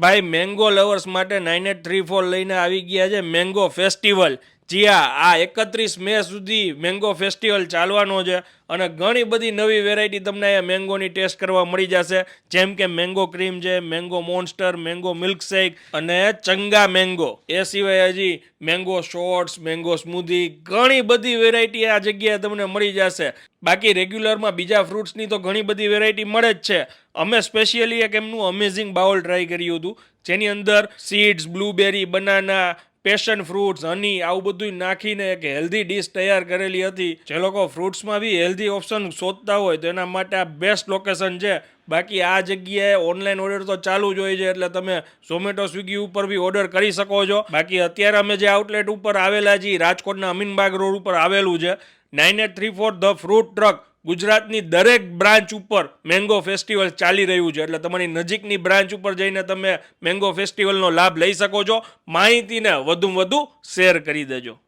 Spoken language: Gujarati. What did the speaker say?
ભાઈ મેંગો લવર્સ માટે નાઇન એટ થ્રી ફોર લઈને આવી ગયા છે મેંગો ફેસ્ટિવલ જી હા આ એકત્રીસ મે સુધી મેંગો ફેસ્ટિવલ ચાલવાનો છે અને ઘણી બધી નવી વેરાયટી તમને અહીંયા મેંગોની ટેસ્ટ કરવા મળી જશે. જેમ કે મેંગો ક્રીમ છે મેંગો મોન્સ્ટર મેંગો મિલ્કશેક અને ચંગા મેંગો એ સિવાય હજી મેંગો શોર્ટ્સ મેંગો સ્મૂધી ઘણી બધી વેરાયટી આ જગ્યાએ તમને મળી જશે. બાકી રેગ્યુલરમાં બીજા ફ્રૂટ્સની તો ઘણી બધી વેરાયટી મળે જ છે. અમે સ્પેશિયલી એક એમનું અમેઝિંગ બાઉલ ટ્રાય કર્યું હતું. જેની અંદર seeds blueberry banana passion fruits honey આવું બધું નાખીને એક હેલ્ધી ડીશ તૈયાર કરેલી હતી. જે લોકો ફ્રૂટ્સમાં બી હેલ્ધી ઓપ્શન શોધતા હોય તો એના માટે આ બેસ્ટ લોકેશન છે. બાકી આ જગ્યાએ ઓનલાઈન ઓર્ડર તો ચાલુ જ હોય છે, એટલે તમે ઝોમેટો સ્વિગી ઉપર બી ઓર્ડર કરી શકો છો. બાકી અત્યારે અમે જે આઉટલેટ ઉપર આવેલા છીએ, રાજકોટના અમીનબાગ રોડ ઉપર આવેલું છે nine eight three four the fruit truck ગુજરાતની દરેક બ્રાન્ચ ઉપર મેંગો ફેસ્ટિવલ ચાલી રહ્યું છે. એટલે તમારી નજીકની બ્રાન્ચ ઉપર જઈને તમે મેંગો ફેસ્ટિવલનો લાભ લઈ શકો છો. માહિતીને વધુમાં વધુ શેર કરી દેજો.